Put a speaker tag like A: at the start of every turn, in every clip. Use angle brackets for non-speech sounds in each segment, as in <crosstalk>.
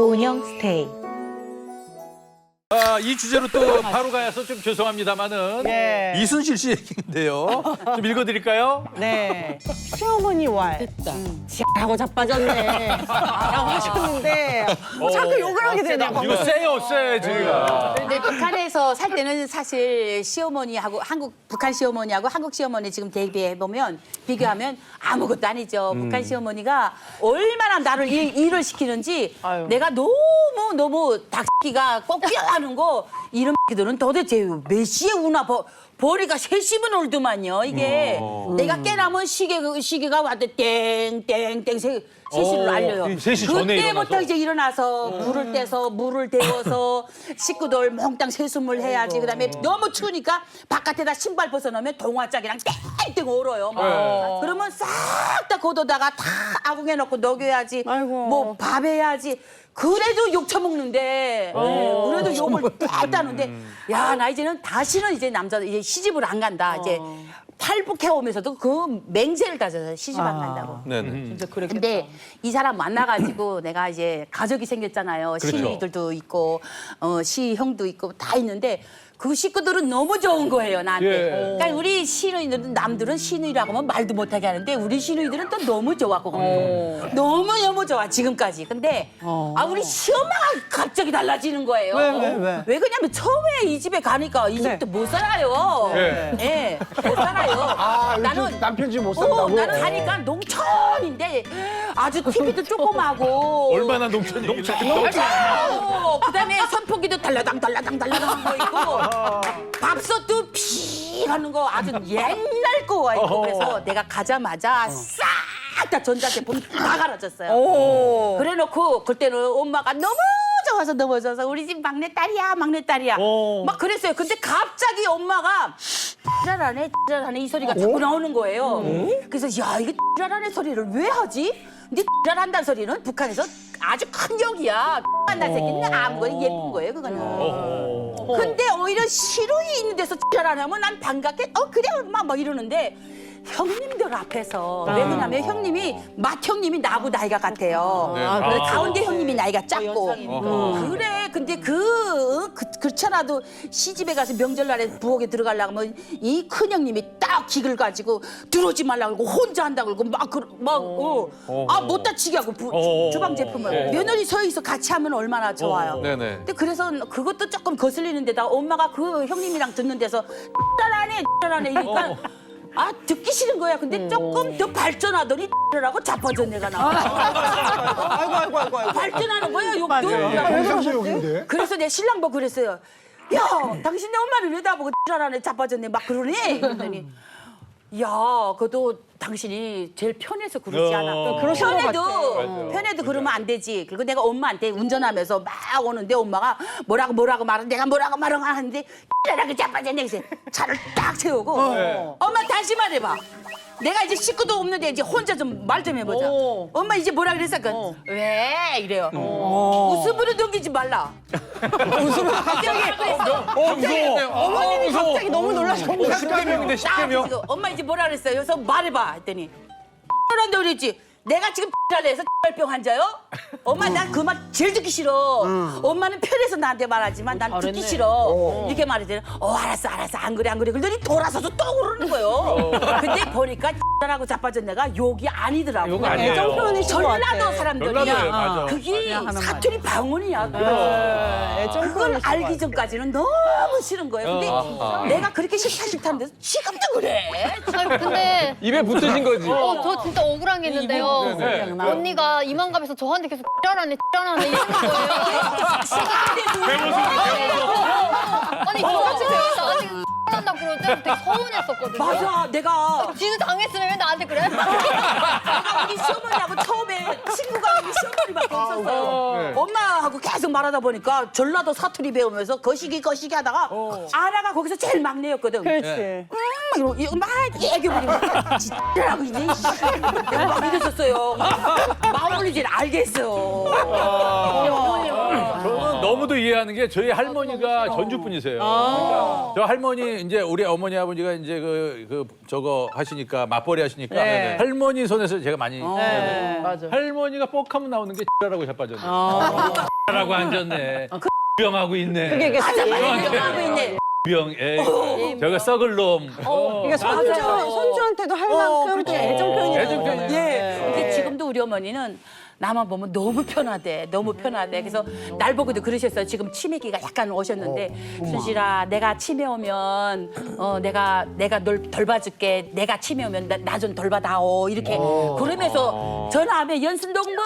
A: 고은영 스테이.
B: 아, 이 주제로 또 바로 가야서 좀 죄송합니다만은
C: 네.
B: 이순실 씨 얘기인데요. 좀 읽어드릴까요?
C: 네. 시어머니 왈. 하고 자빠졌네. 라고 하셨는데 자꾸 욕을 하게 되네요.
B: 이거 세요, 세, 지금.
D: 근데 북한에서 살 때는 사실 시어머니하고 한국 북한 시어머니하고 한국 시어머니 지금 대비해 보면 비교하면 아무것도 아니죠. 북한 시어머니가 얼마나 나를 일, 일을 시키는지
C: 아유.
D: 내가 너무 너무 닭기가 꼭 뛰어 가는 거 이런 들은 도대체 몇 시에 우나 버, 버리가 세시분 올드만요. 이게 내가 깨나면 시계 시계가 와도 땡땡땡 세 세시를
B: 어,
D: 알려요.
B: 세시 전에
D: 그때부터
B: 일어나서?
D: 이제 일어나서 불을 떼서 물을 데워서 <laughs> 식구들 몽땅 세수물 해야지. 그다음에 너무 추우니까 바깥에다 신발 벗어놓으면 동화짝이랑 땡땡 얼어요. 막. 그러면 싹 다 걷어다가 다 아궁에 넣고 녹여야지.
C: 아이고.
D: 뭐 밥 해야지. 그래도 욕 처먹는데 네, 그래도 욕을 떼다는데 야 나 이제는 다시는 이제 남자 이제 시집을 안 간다 이제 탈북해 오면서도 그 맹세를 다져서 시집 안 간다고.
B: 네네.
C: 진짜 그랬겠다.
D: 근데 이 사람 만나가지고 <clears throat> 내가 이제 가족이 생겼잖아요.
B: 그렇죠.
D: 시누이들도 있고 어, 시형도 있고 다 있는데 그 식구들은 너무 좋은 거예요 나한테.
B: 예.
D: 그러니까 우리 시누이들은 남들은 시누이라고 하면 말도 못하게 하는데 우리 시누이들은 또 너무 좋았고 너무 너무 좋아 지금까지. 근데 아 우리 시엄마가 갑자기 달라지는 거예요.
C: 왜, 왜, 왜?
D: 왜 그러냐면 처음에 이 집에 가니까 이 집도 못 살아요.
B: 예.
D: 예, 못 살아요. <laughs>
E: 아, 나는 남편 집못 산다고.
D: 어, 나는 가니까 농촌인데 아주 TV도 조그마고
B: 얼마나 농촌이 농촌.
D: 어, 그다음에 선풍기도 달라당 달라당 달라당 거 있고 밥솥도 피 하는 거 아주 옛날 거가 있고 그래서 내가 가자마자 싹 다 전자제품 다 갈아줬어요.
C: 오.
D: 그래놓고 그때는 엄마가 너무 좋아서 좋아서 우리 집 막내 딸이야 막내 딸이야
B: 어.
D: 막 그랬어요. 근데 갑자기 엄마가 찌랄하네 찌랄하네 이 소리가 자꾸 나오는 거예요. 그래서 야 이게 찌랄하네 소리를 왜 하지? 근데 찌랄한다는 소리는 북한에서 아주 큰 욕이야. 한다는 새끼는 아무거나 예쁜 거예요 그거는. 근데 오히려 시루이 있는 데서 찌랄하냐면 난 반갑게 어 그래 엄마 막 이러는데 형님들 앞에서 왜 그러냐면 형님이 맏 형님이 나하고 나이가 같아요.
B: 네.
D: 아,
B: 아.
D: 가운데 형님이 나이가 작고. 그래 근데 그, 그 그렇잖아도 시집에 가서 명절날에 부엌에 들어가려면 이큰 형님이 딱 기글 가지고 들어오지 말라고 그러고 혼자 한다고 그러고 막막어아 못 다치게 하고 부,
B: 어.
D: 주방 제품을
B: 네.
D: 며느리 서 있어 같이 하면 얼마나 좋아요.
B: 네네.
D: 근데 그래서 그것도 조금 거슬리는 데다 엄마가 그 형님이랑 듣는 데서 <laughs> 따라네 따라네 <laughs> 이러니까 아 듣기 싫은 거야. 근데 조금 더 발전하더니 라고 자빠져 내가 나와.
C: 아이고 아이고 아이고 아이고.
D: 발전하는 거야 욕도.
E: 평상시 욕인데.
D: 그래서 내 신랑 보고 그랬어요. 야, 당신 내 엄마를 왜 나보고 지랄하네 자빠졌네 막 그러니 그랬더니 야, 그것도 당신이 제일 편해서 그러지 않아.
B: 어.
C: 그러신 것
D: 편해도. 편해도 그러면 안 되지. 그리고 내가 엄마한테 운전하면서 막 오는데 엄마가 뭐라고 뭐라고 말하 내가 뭐라고 말하고 하는데 지랄하게 자빠졌네 그래서 차를 딱 세우고
B: 네.
D: 엄마 다시 말해봐. 내가 이제 식구도 없는데 이제 혼자 좀 말 좀 해보자.
C: 어.
D: 엄마 이제 뭐라 그랬어? 그
C: 어.
D: 왜 이래요? 웃음으로 넘기지 말라. <laughs> 웃음으로 갑자기
B: 어, 무서워.
C: 어머님이. 갑자기 너무 놀라셨는데.
B: 10대명인데,
D: 딱
B: 10대명.
D: 지금 엄마 이제 뭐라 그랬어요? 그래서 말해봐 했더니 그런데 그랬지. 내가 지금 잘해서 병 환자요? 엄마 난 그 말 제일 듣기 싫어. 엄마는 편해서 나한테 말하지만 난 듣기 싫어. 이렇게 말했더니 어 알았어 알았어 안 그래 안 그래 그러더니 돌아서서 또 그러는 거예요. 근데 보니까 라고 자빠진 내가 욕이 아니더라고.
B: 욕 아니에요.
C: 애정 표현이신 것
D: 전라도. 사람들이야.
B: 맞아.
D: 그게. 사투리 방언이야.
C: 네,
D: 그걸 알기. 전까지는 너무 싫은 거예요. 근데
B: 아하.
D: 내가 그렇게 싫다 싫다는데 지금도 그래.
F: 아니, 근데
B: 입에 붙으신 거지.
F: 어, 저 진짜 억울한 게 있는데요.
B: 네.
F: 언니가 이만갑에서 저한테 계속 찌라네 찌라네 이러는 거예요. 아니 저같이 배웠어. 아직 찌란다고 그럴 때 되게 서운했었거든요.
D: 맞아, 내가
F: 지도 당했으면 왜 나한테 그래? <laughs>
D: 내가 우리 시어머니하고 처음에 친구가 우리 시어머니밖에 없었어요. 엄마하고 계속 말하다 보니까 전라도 사투리 배우면서 거시기 거시기 하다가 아라가 거기서 제일 막내였거든.
C: 그렇지.
D: 음, 이러고 이거 막 애교 부리고 진짜라고 이제 내가 막 이랬었어요. 마음을 이제 알겠어.
B: 너무도 이해하는 게 저희 할머니가 전주 분이세요. 그러니까 저 할머니 이제 우리 어머니 아버지가 이제 그, 그 저거 하시니까 맞벌이 하시니까
C: 네.
B: 할머니 손에서 제가 많이
C: 네.
A: 맞아.
B: 할머니가 뻑하면 나오는 게 라고 자빠졌네. 라고 앉았네. 병하고 있네.
C: 그게 이게
D: 하고 있네.
B: 병, 에 저거 썩을 놈. 어.
C: 그러니까 손주, 손주한테도 할 만큼 그 애정 표현이라고.
B: 애정 표현이.
D: 예. 근데 지금도 우리 어머니는 나만 보면 너무 편하대. 너무 편하대. 그래서 날 보고도 그러셨어요. 지금 치매기가 약간 오셨는데 순실아, 내가 치매 오면 어 내가 내가 널덜 봐줄게. 내가 치매 오면 나좀덜 받아오. 이렇게 그러면서 전화하면 연순동무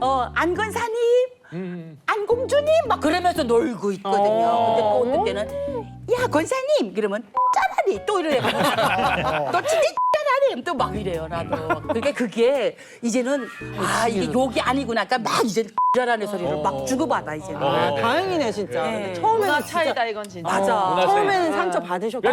D: 어 안건사님 안공주님 막 그러면서 놀고 있거든요. 근데 또 어떤 때는 야 건사님 그러면 짜라니 또 이래요. 너 진짜 짜라니 또막 이래요 나도. 그게 그게 이제는 아 이게 욕이 아니구나. 그러니까 막 이제 짜라는 소리를 막 주고받아 이제는.
B: 어.
C: 다행이네, 진짜.
D: 네.
C: 처음에는
A: 문화
C: 진짜.
A: 차이다 이건 진짜.
D: 맞아.
B: 문화 차이.
C: 처음에는 상처 받으셨고.
B: 야,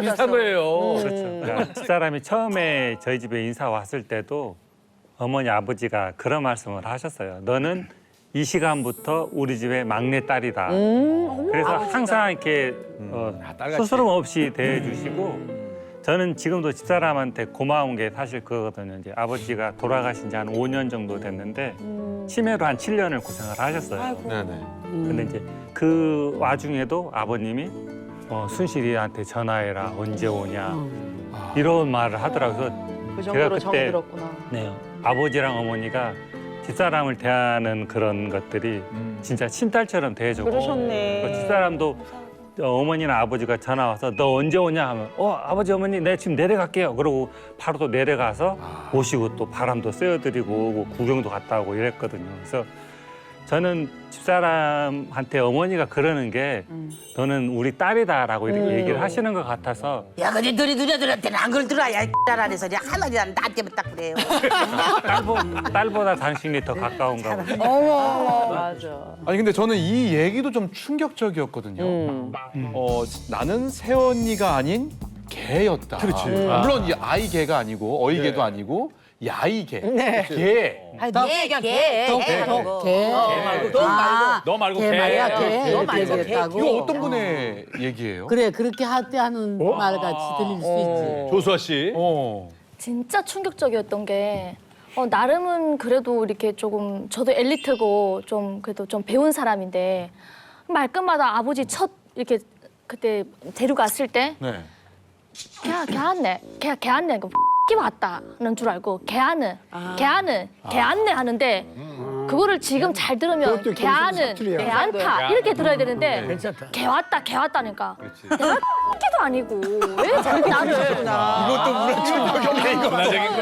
B: 비슷한 거예요.
G: 그러니까 집사람이 처음에 저희 집에 인사 왔을 때도 어머니 아버지가 그런 말씀을 하셨어요. 너는 이 시간부터 우리 집의 막내 딸이다. 그래서 항상 이렇게 어,
B: 아, 딸같이.
G: 스스럼 없이 대해주시고 저는 지금도 집사람한테 고마운 게 사실 그거거든요. 이제 아버지가 돌아가신 지 한 5년 정도 됐는데 치매로 한 7년을 고생을 하셨어요.
B: 네네.
G: 근데 이제 그 와중에도 아버님이 어, 순실이한테 전화해라 언제 오냐 이런 말을 하더라고요.
A: 그
G: 제가
A: 정도로
G: 그때
A: 정이 들었구나.
G: 네, 아버지랑 어머니가 집사람을 대하는 그런 것들이 진짜 친딸처럼 대해주고.
C: 그러셨네.
G: 그 집사람도 어머니나 아버지가 전화 와서 너 언제 오냐? 하면 어 아버지 어머니 내 지금 내려갈게요. 그러고 바로 또 내려가서 모시고 또 바람도 쐬어드리고 오고 구경도 갔다 오고 이랬거든요. 그래서 저는 집사람한테 어머니가 그러는 게 너는 우리 딸이다라고 이렇게 얘기를 하시는 것 같아서
D: 야 근데 너희 누나들한테는 안 걸들어야 짜라는 소리 한마디 안 나한테만 딱 그래요.
G: 딸보, 딸보다 당신이 더 가까운가 보다. <laughs>
A: 맞아.
H: 아니 근데 저는 이 얘기도 좀 충격적이었거든요. 어 나는 새언니가 아닌 개였다.
B: 그렇지.
H: 물론 이 아이 개가 아니고 어이 개도 아니고 야이 개. 개.
D: 개, 개, 개, 개,
B: 너 말고
I: 걔
B: 개.
I: 말이야
D: 걔너 말고 걔.
I: 됐다고
H: 이거 어떤 분의 얘기예요?
I: 그래 그렇게 할 때 하는 말 같이 들릴 수 있지
B: 조수아 씨.
H: 어.
F: 진짜 충격적이었던 게 어, 나름은 그래도 이렇게 조금 저도 엘리트고 좀 그래도 좀 배운 사람인데 말끝마다 아버지 첫 이렇게 그때 데려갔을 때
H: 네.
F: 걔, 걔 안네 걔, 걔 안네 그 X 왔다는 줄 알고 걔 안은 걔 안은 걔 안네 하는데 그거를 지금 잘 들으면
E: 그것도
F: 걔 안은
E: 사투리야.
F: 걔 안타 이렇게 들어야 되는데
I: 괜찮다.
F: 걔 왔다 걔 왔다니까. 내가 X도 아니고 왜 자꾸 나를
B: 거예요.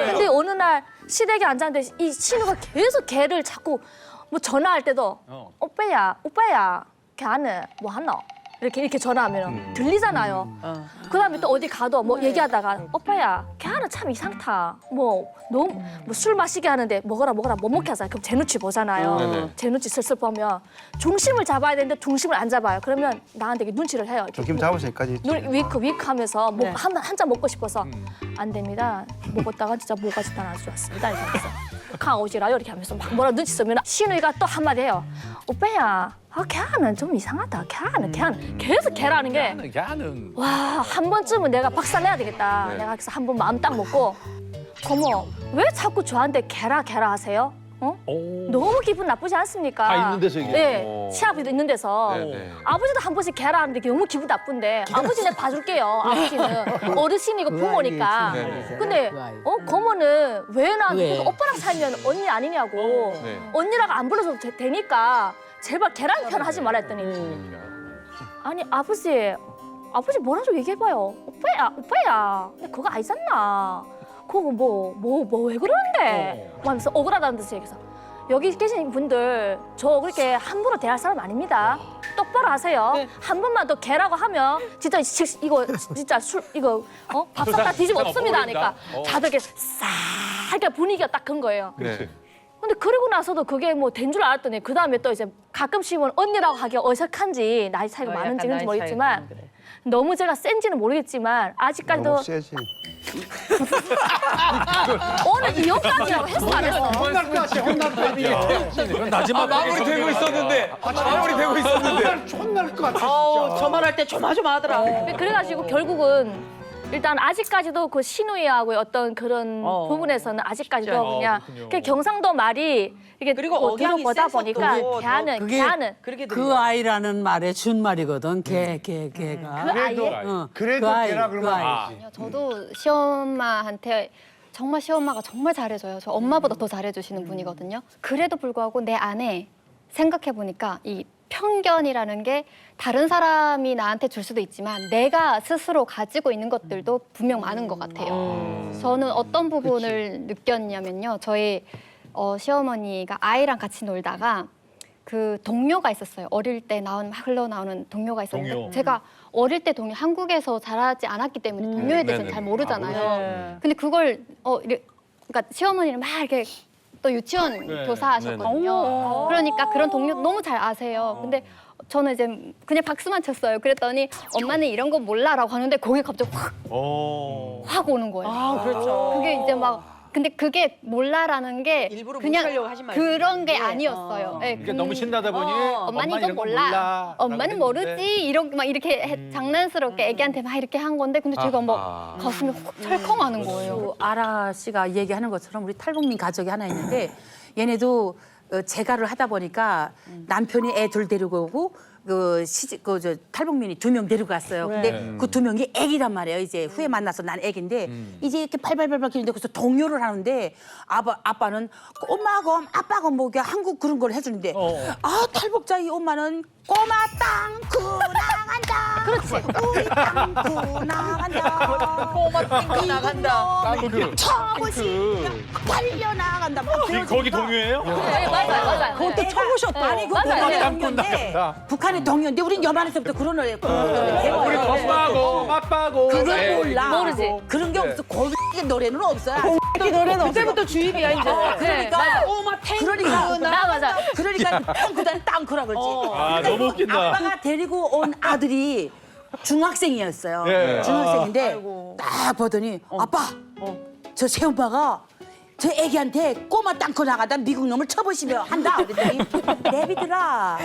F: 근데 어느 날 시댁에 앉았는데 이 신우가 계속 걔를 자꾸 뭐 전화할 때도
B: 어.
F: 오빠야 오빠야 걔는 뭐 하나 이렇게 이렇게 전화하면 들리잖아요. 그다음에 또 어디 가도 뭐 얘기하다가 오빠야 걔는 참 이상타. 뭐 너무 뭐 술 마시게 하는데 먹어라 먹어라 못 먹게 하잖아요. 그럼 제 눈치 보잖아요.
H: 네네.
F: 제 눈치 슬슬 보면 중심을 잡아야 되는데 중심을 안 잡아요. 그러면 나한테 이렇게 눈치를 해요. 이렇게
E: 조금 잡으세요, 까지.
F: 눈 위크 위크 하면서 뭐 한 한잔 먹고 싶어서 안 됩니다. 먹었다가 진짜 뭐가 진짜 안 좋았습니다. 이렇게 하면서 강 오시라요 이렇게 하면서 막 뭐라 눈치 쓰면 신우이가 또 한마디 해요. 오빠야, 아 걔는 좀 이상하다. 걔는 걔는 계속 걔라는 게.
B: 걔는 걔는.
F: 와, 한 번쯤은 내가 박살내야 되겠다.
B: 네.
F: 내가 그래서 한 번 마음 딱 먹고, 고모, 왜 자꾸 저한테 개라 개라 하세요? 어?
B: 오.
F: 너무 기분 나쁘지 않습니까?
B: 다 있는 데서 얘기해요?
F: 네,
H: 오.
F: 시합이 있는 데서.
H: 네 네.
F: 아버지도 한 번씩 개라 하는데 너무 기분 나쁜데 아버지 내가 봐줄게요. 아버지는 <laughs> 어르신이고 부모니까.
H: 네네.
F: 근데
I: 그 아이.
F: 어 고모는 왜 나한테
I: 왜?
F: 오빠랑 살면 언니 아니냐고
H: 네.
F: 언니라고 안 불러줘도 되, 되니까 제발 걔랑 편 하지 말라 했더니 아니 아버지 아버지 뭐라도 얘기해봐요 오빠야 오빠야 근데 그거 아니잖아 그거 뭐 뭐 뭐 왜 그러는데? 뭐 하면서 억울하다는 듯이 얘기해서. 여기 계신 분들 저 그렇게 함부로 대할 사람 아닙니다. 똑바로 하세요. 한 번만 더 개라고 하면 진짜 시- 이거 진짜 술 이거 어? <laughs> 밥상 다 뒤집어
B: 세상
F: 없습니다 하니까.
B: 어.
F: 다들 이렇게 싹 이렇게 분위기가 딱 큰 거예요.
H: 네.
F: 근데 그러고 나서도 그게 뭐 된 줄 알았더니 그 다음에 또 이제 가끔씩은 언니라고 하기 어색한지 나이 차이가
A: 어,
F: 많은지 그런지 모르겠지만. 너무 제가 센지는 모르겠지만 아직까지도
E: 너무 세지. <laughs>
F: 오늘 이혼까지라고 했어 안 했어?
E: 혼날 것 같아, 혼날 것 같아.
B: 이건 나지막
H: 마무리 되고 있었는데 마무리 되고 있었는데
E: 혼날 것 같아.
A: 아우 저말할때 조마조마하더라.
F: 그래가지고 결국은 일단 아직까지도 그 신우이하고의 어떤 그런
A: 어.
F: 부분에서는 아직까지도
A: 진짜.
F: 그냥
B: 그렇군요.
F: 그 경상도 말이 이게
A: 그리고
F: 뭐
A: 억양이
F: 들어보다
A: 세서
F: 보니까
A: 또
F: 걔는
I: 그게
F: 걔는
A: 그렇게
I: 그
A: 들려.
I: 아이라는 말의 준말이거든. 걔, 걔, 걔가.
F: 그 아이의
I: 어,
E: 그래도
I: 그 아이,
E: 걔라
I: 그
E: 그러면
I: 아이.
J: 저도 시엄마한테 정말 시엄마가 정말 잘해줘요. 저 엄마보다 더 잘해주시는 분이거든요. 그래도 불구하고 내 안에 생각해 보니까 이 편견이라는 게 다른 사람이 나한테 줄 수도 있지만 내가 스스로 가지고 있는 것들도 분명 많은 것 같아요. 저는 어떤 부분을 느꼈냐면요. 저희 어, 시어머니가 아이랑 같이 놀다가 그 동료가 있었어요. 어릴 때 나온 막 흘러나오는 동료가 있었는데
B: 동요.
J: 제가 어릴 때 동요 한국에서 자라지 않았기 때문에 동요에 대해서 는
B: 네네네.
J: 잘 모르잖아요.
A: 네.
J: 근데 그걸 어 이래, 그러니까 시어머니는 막 이렇게 또 유치원
B: 네,
J: 교사 하셨거든요. 그러니까 그런 동료 너무 잘 아세요. 근데 저는 이제 그냥 박수만 쳤어요. 그랬더니 엄마는 이런 거 몰라라고 하는데 거기 갑자기 확, 확 오는 거예요.
A: 아 그렇죠.
J: 그게 이제 막 근데 그게 몰라라는 게
A: 일부러
J: 그냥
A: 무시하려고 하지 말고.
J: 그런 게
A: 네.
J: 아니었어요. 네,
B: 이게
J: 근-
B: 너무 신나다 보니
A: 어,
J: 엄마는 이거
B: 이런 거
J: 몰라. 엄마는
B: 라고
J: 모르지. 이렇게 막 이렇게 해- 장난스럽게 애기한테 막 이렇게 한 건데 근데 제가 막 가슴이 훅 철컹하는 거예요.
D: 그 아라 씨가 얘기하는 것처럼 우리 탈북민 가족이 하나 있는데 얘네도 어, 재가를 하다 보니까 남편이 애 둘 데리고 오고 그 시집 그저 탈북민이 두 명 데리고 갔어요. 근데 그 두 명이 애기란 말이에요. 이제 후에 만나서 난 애기인데 이제 이렇게 발발발발 기는데 그래서 동요를 하는데 아빠 아빠는 엄마가 아빠가 뭐게 한국 그런 걸 해주는데 아 탈북자 이 엄마는 꼬마 땅크 나간다. 그렇지. 우리 땅크 나간다.
A: 꼬마 띵크 나간다.
D: 처음이 달려 나간다.
H: 거기 동요예요?
F: 네, 맞아요 맞아요.
D: 그것도 쳐보셨다. 아니, 그거. 북한의
B: 땅
D: 동요인데
B: 나간다.
D: 북한의 동요인데 우린 여만에서부터 그런 노래 배워요.
B: 우리 엄마고 아빠고
D: 그걸
B: 네,
D: 몰라.
F: 모르지.
D: 그런 게 없어. 고기 노래는 없어요.
A: 이 노래는 그때부터 주입이야 이제.
D: 그러니까
A: 꼬마 탱크
D: 그러니까
F: 나 맞아.
D: 그러니까 땅크다니 땅크라 그러지.
B: 아,
D: 근데
B: 너무
D: 그
B: 웃긴다.
D: 아빠가 데리고 온 아들이 중학생이었어요.
B: 예.
D: 중학생인데 딱 보더니 아빠 저 새엄마가 저 애기한테 꼬마 땅크 나가다 미국 놈을 쳐보시며 한다. 그랬더니 <laughs> 내비들아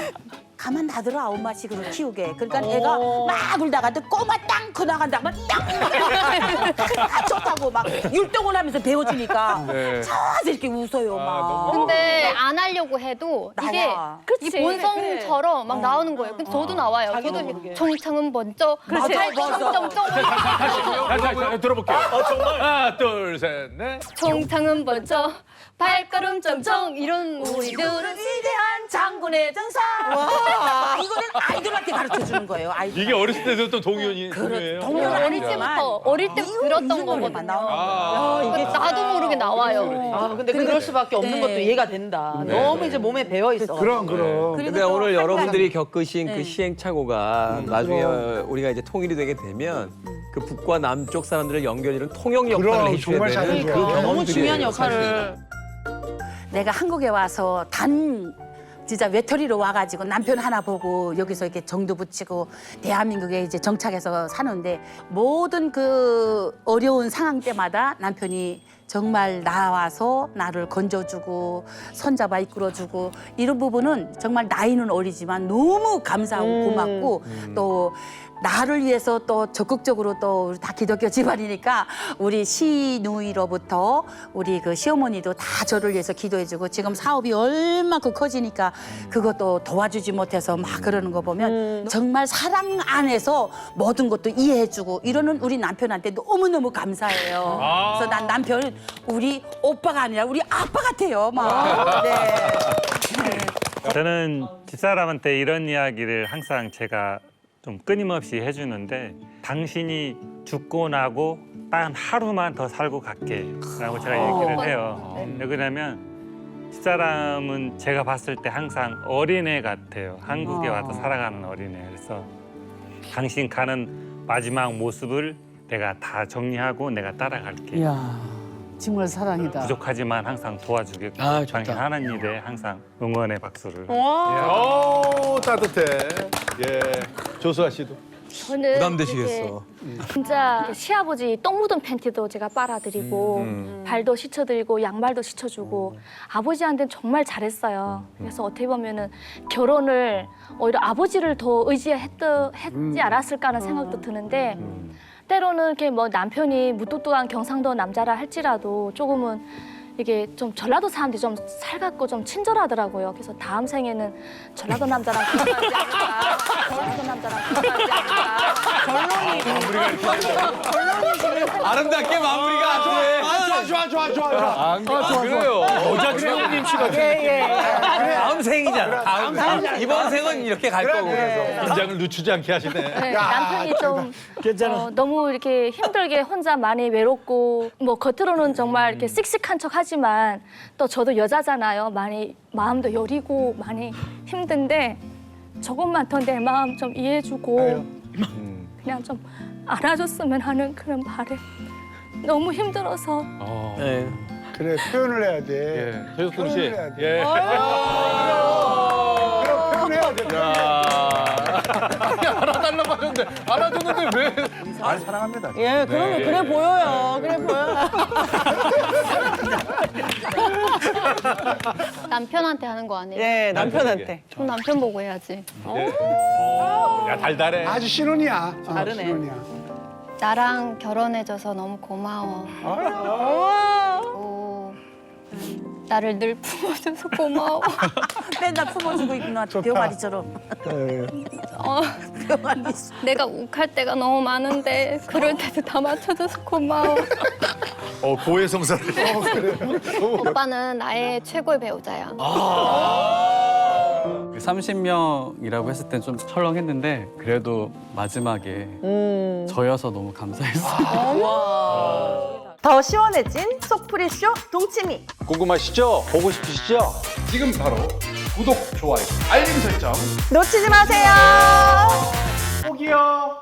D: 가만 놔둬라 엄마 식으로 키우게. 그러니까 애가 막 울다가 또 꼬마 땅크 나간다. 막 땅! 아, 좋다고 막 율동을 하면서 배워주니까 <laughs>
B: 네.
D: 자주 이렇게 웃어요 막.
J: 근데 안 하려고 해도 이게
D: 나와.
J: 이 본성처럼 막 나오는 거예요. 근데 저도 나와요. 저도 청창은 먼저
D: 그렇지.
J: 점점점
B: 다시 다시 들어볼게요. 하나 둘 셋 넷.
J: 청창은 먼저 발걸음 점점 이런
D: 우리들은 위대한 장군의 정사. 와, 이거는 아이들한테 가르쳐 주는 거예요. 아이들.
B: 이게 어렸을 때부터 또 동요니 동요예요.
D: 동요를
J: 어릴 때부터 어릴 때 들었던 거거든요.
B: 아,
J: 그러니까 나도 모르게 나와요.
A: 아 근데 그럴 수밖에 없는
D: 네.
A: 것도 이해가 된다. 너무 이제 몸에 배어 있어.
E: 그럼, 그럼.
D: 그리고
K: 근데
D: 또
K: 오늘
D: 한
K: 여러분들이. 겪으신 그
D: 네.
K: 시행착오가 나중에 우리가 이제 통일이 되게 되면 그 북과 남쪽 사람들을 연결하는 통역 역할을
E: 그럼,
K: 해줘야
E: 정말
K: 되는
E: 잘해줘요.
K: 그
E: 너무
K: 경험들이
A: 중요한 역할을.
D: 내가 한국에 와서 단 진짜 외톨이로 와가지고 남편 하나 보고 여기서 이렇게 정도 붙이고 대한민국에 이제 정착해서 사는데 모든 그 어려운 상황 때마다 남편이 정말 나와서 나를 건져주고 손잡아 이끌어주고 이런 부분은 정말 나이는 어리지만 너무 감사하고 고맙고 또 나를 위해서 또 적극적으로 또 다 기독교 집안이니까 우리 시누이로부터 우리 그 시어머니도 다 저를 위해서 기도해주고 지금 사업이 얼마큼 커지니까 그것도 도와주지 못해서 막 그러는 거 보면 정말 사랑 안에서 모든 것도 이해해주고 이러는 우리 남편한테 너무너무 감사해요.
B: 아.
D: 그래서 난 남편은 우리 오빠가 아니라 우리 아빠 같아요. 막. 네.
G: 저는 집사람한테 이런 이야기를 항상 제가 좀 끊임없이 해주는데 당신이 죽고 나고 딱 하루만 더 살고 갈게라고 제가 얘기를 해요. 왜 그러냐면 집사람은 제가 봤을 때 항상 어린애 같아요. 한국에 와서 살아가는 어린애. 그래서 당신 가는 마지막 모습을 내가 다 정리하고 내가 따라갈게.
I: 이야, 정말 사랑이다.
G: 부족하지만 항상 도와주겠고
K: 아, 좋다.
G: 당신 하는 일에 항상 응원의 박수를.
B: 오 따뜻해. 예. 조수아 씨도.
F: 저는
K: 부담되시겠어.
F: 이게 진짜 시아버지 똥 묻은 팬티도 제가 빨아드리고 발도 씻어드리고 양말도 씻어주고 아버지한테는 정말 잘했어요. 그래서 어떻게 보면은 결혼을 오히려 아버지를 더 의지했지 않았을까 하는 생각도 드는데 때로는 이렇게 뭐 남편이 무뚝뚝한 경상도 남자라 할지라도 조금은 이게 좀 전라도 사람들이 좀 살갑고 좀 친절하더라고요. 그래서 다음 생에는 전라도 남자랑 결혼하지 않을까. 전라도 남자랑 결혼하지 않을까.
K: 아름답게 마무리가 안 돼.
E: 좋아 좋아 좋아 좋아.
B: 아, 그래요. 여자 최현임 씨 같은
K: 다음 생이잖아. 다음 생. 이번 생은 이렇게 갈 거고 그래서.
B: 긴장을 늦추지 않게 하시네.
F: 네, 남편이 좀 어, 너무 이렇게 힘들게 혼자 많이 외롭고 뭐 겉으로는 정말 이렇게 씩씩한 척 하지 만 또 저도 여자잖아요. 많이 마음도 여리고 많이 힘든데 조금만 더 내 마음 좀 이해해주고 그냥 좀 알아줬으면 하는 그런 바람. 너무 힘들어서
B: 어.
K: 네.
E: 그래 표현을 해야 돼.
B: 예, 최석동 씨.
E: 표현을 해야 돼.
B: 예.
E: 표현해야 돼.
B: 알아달라고 하는데 알아줬는데 왜?
E: 아 사랑합니다.
C: 예, 그러면
B: 예.
C: 그래 보여요. 그래 <laughs> 보여.
J: 남편한테 하는 거 아니에요?
C: 예, 남편한테.
J: 그럼 남편 보고 해야지.
B: 야 달달해.
E: 아주 신혼이야. 어,
C: 다르네.
E: 신혼이야.
J: 나랑 결혼해줘서 너무 고마워. 오, 나를 늘 품어줘서 고마워. <laughs>
D: 맨날 품어주고 있구나 병아리처럼.
J: 어, 내가 욱할 때가 너무 많은데 그럴 때도 다 맞춰줘서 고마워.
B: 어 고해 성사를.
J: 오빠는 나의 최고의 배우자야.
L: 30명이라고 했을 땐 좀 철렁했는데 그래도 마지막에 저여서 너무 감사했어요. <laughs>
C: 더 시원해진 속풀이쇼 동치미.
B: 궁금하시죠? 보고 싶으시죠?
H: 지금 바로 구독, 좋아요, 알림 설정.
C: 놓치지 마세요.
E: 꼭이요.